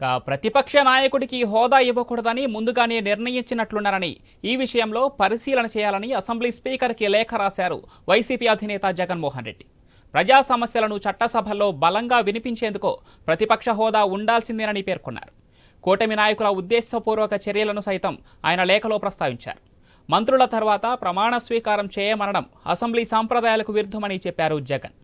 ప్రతిపక్ష నాయకుడికి హోదా ఇవ్వకూడదని ముందుగానే నిర్ణయించినట్లున్నారని ఈ విషయంలో పరిశీలన చేయాలని అసెంబ్లీ స్పీకర్కి లేఖ రాశారు వైసీపీ అధినేత జగన్మోహన్ రెడ్డి. ప్రజా సమస్యలను చట్టసభల్లో బలంగా వినిపించేందుకు ప్రతిపక్ష హోదా ఉండాల్సిందేనని పేర్కొన్నారు. కూటమి నాయకుల ఉద్దేశపూర్వక చర్యలను సైతం ఆయన లేఖలో ప్రస్తావించారు. మంత్రుల తర్వాత ప్రమాణ స్వీకారం చేయమనడం అసెంబ్లీ సాంప్రదాయాలకు విరుద్ధమని చెప్పారు జగన్.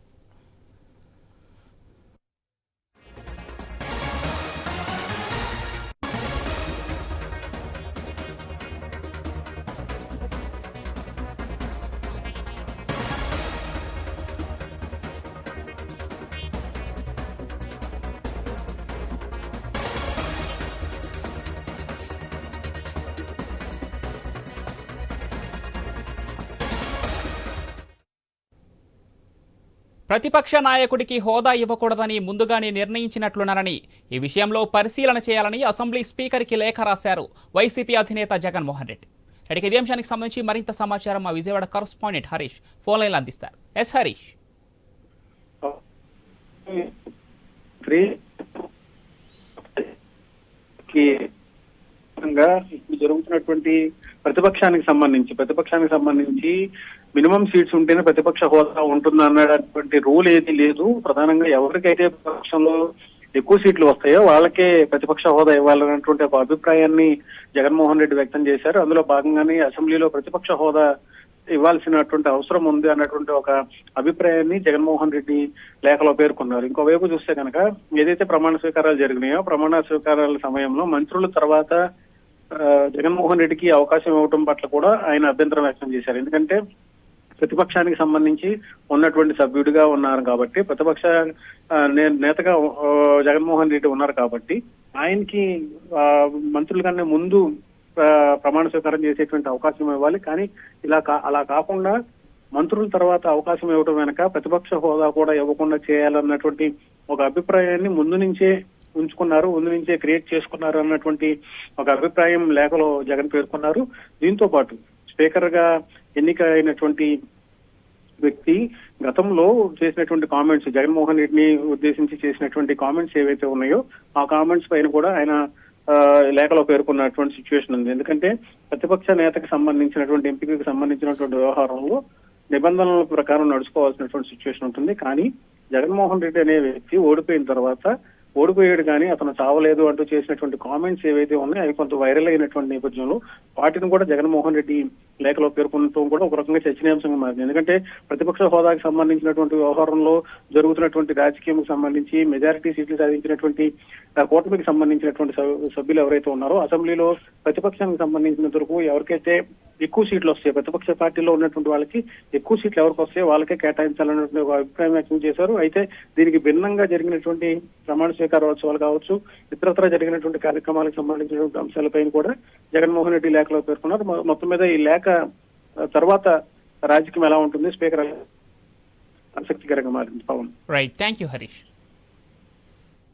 ప్రతిపక్ష నాయకుడికి హోదా ఇవ్వకూడదని ముందుగానే నిర్ణయించినట్లున్నారని ఈ విషయంలో పరిశీలన చేయాలని అసెంబ్లీ స్పీకర్కి లేఖ రాశారు వైసీపీ అధినేత జగన్మోహన్ రెడ్డి. ఇక్కడికి ఇదే అంశానికి సంబంధించి మరింత సమాచారం మా విజయవాడ కరస్పాండెంట్ హరీష్ ఫోన్ లైన్లో అందిస్తారు. ఎస్ హరీష్. కి ప్రధానంగా ఇప్పుడు జరుగుతున్నటువంటి ప్రతిపక్షానికి సంబంధించి ప్రతిపక్షానికి సంబంధించి మినిమం సీట్స్ ఉంటేనే ప్రతిపక్ష హోదా ఉంటుంది అన్నటువంటి రూల్ ఏది లేదు. ప్రధానంగా ఎవరికైతే ప్రతిపక్షంలో ఎక్కువ సీట్లు వస్తాయో వాళ్ళకే ప్రతిపక్ష హోదా ఇవ్వాలన్నటువంటి ఒక అభిప్రాయాన్ని జగన్మోహన్ రెడ్డి వ్యక్తం చేశారు. అందులో భాగంగానే అసెంబ్లీలో ప్రతిపక్ష హోదా ఇవ్వాల్సినటువంటి అవసరం ఉంది అన్నటువంటి ఒక అభిప్రాయాన్ని జగన్మోహన్ రెడ్డి లేఖలో పేర్కొన్నారు. ఇంకోవైపు చూస్తే కనుక ఏదైతే ప్రమాణ స్వీకారాలు జరిగినాయో ప్రమాణ స్వీకారాల సమయంలో మంత్రుల తర్వాత జగన్మోహన్ రెడ్డికి అవకాశం ఇవ్వటం పట్ల కూడా ఆయన అభ్యంతరం వ్యక్తం చేశారు. ఎందుకంటే ప్రతిపక్షానికి సంబంధించి ఉన్నటువంటి సభ్యుడిగా ఉన్నారు కాబట్టి ప్రతిపక్ష నే- నేతగా జగన్మోహన్ రెడ్డి ఉన్నారు కాబట్టి ఆయనకి ఆ, మంత్రుల కన్నా ముందు ప్రమాణ స్వీకారం చేసేటువంటి అవకాశం ఇవ్వాలి. కానీ ఇలా కా- అలా కాకుండా మంత్రుల తర్వాత అవకాశం ఇవ్వడం వెనక ప్రతిపక్ష హోదా కూడా ఇవ్వకుండా చేయాలన్నటువంటి ఒక అభిప్రాయాన్ని ముందు నుంచే ఉంచుకున్నారు ముందు నుంచే క్రియేట్ చేసుకున్నారు అన్నటువంటి ఒక అభిప్రాయం లేఖలో జగన్ పేర్కొన్నారు. దీంతో పాటు స్పీకర్గా ఎన్నిక అయినటువంటి వ్యక్తి గతంలో చేసినటువంటి కామెంట్స్ జగన్మోహన్ రెడ్డిని ఉద్దేశించి చేసినటువంటి కామెంట్స్ ఏవైతే ఉన్నాయో ఆ కామెంట్స్ పైన కూడా ఆయన లేఖలో పేర్కొన్నటువంటి సిచ్యువేషన్ ఉంది. ఎందుకంటే ప్రతిపక్ష నేతకు సంబంధించినటువంటి ఎంపికకు సంబంధించినటువంటి వ్యవహారంలో నిబంధనల ప్రకారం నడుచుకోవాల్సినటువంటి సిచ్యువేషన్ ఉంటుంది. కానీ జగన్మోహన్ రెడ్డి అనే వ్యక్తి ఓడిపోయిన తర్వాత ఓడిపోయాడు కానీ అతను చావలేదు అంటూ చేసినటువంటి కామెంట్స్ ఏవైతే ఉన్నాయో అవి కొంత వైరల్ అయినటువంటి నేపథ్యంలో వాటిని కూడా జగన్మోహన్ రెడ్డి లేఖలో పేర్కొనటం కూడా ఒక రకంగా చర్చనీయాంశంగా మారింది. ఎందుకంటే ప్రతిపక్ష హోదాకి సంబంధించినటువంటి వ్యవహారంలో జరుగుతున్నటువంటి రాజకీయం సంబంధించి మెజారిటీ సీట్లు సాధించినటువంటి కూటమికి సంబంధించినటువంటి సభ్యులు ఎవరైతే ఉన్నారో అసెంబ్లీలో ప్రతిపక్షానికి సంబంధించినంత వరకు ఎవరికైతే ఎక్కువ సీట్లు వస్తాయి ప్రతిపక్ష పార్టీలో ఉన్నటువంటి వాళ్ళకి ఎక్కువ సీట్లు ఎవరికి వస్తాయో వాళ్ళకే కేటాయించాలన్నటువంటి ఒక అభిప్రాయం వ్యక్తం చేశారు. అయితే దీనికి భిన్నంగా జరిగినటువంటి ప్రమాణ స్వీకారోత్సవాలు కావచ్చు ఇతరత్ర జరిగినటువంటి కార్యక్రమాలకు సంబంధించినటువంటి అంశాలపైన కూడా జగన్మోహన్ రెడ్డి లేఖలో పేర్కొన్నారు. మొత్తం మీద ఈ లేఖ తర్వాత రాజకీయం ఎలా ఉంటుంది? స్పీకర్ ఆసక్తికరంగా మారింది. Pavan. Right thank you Harish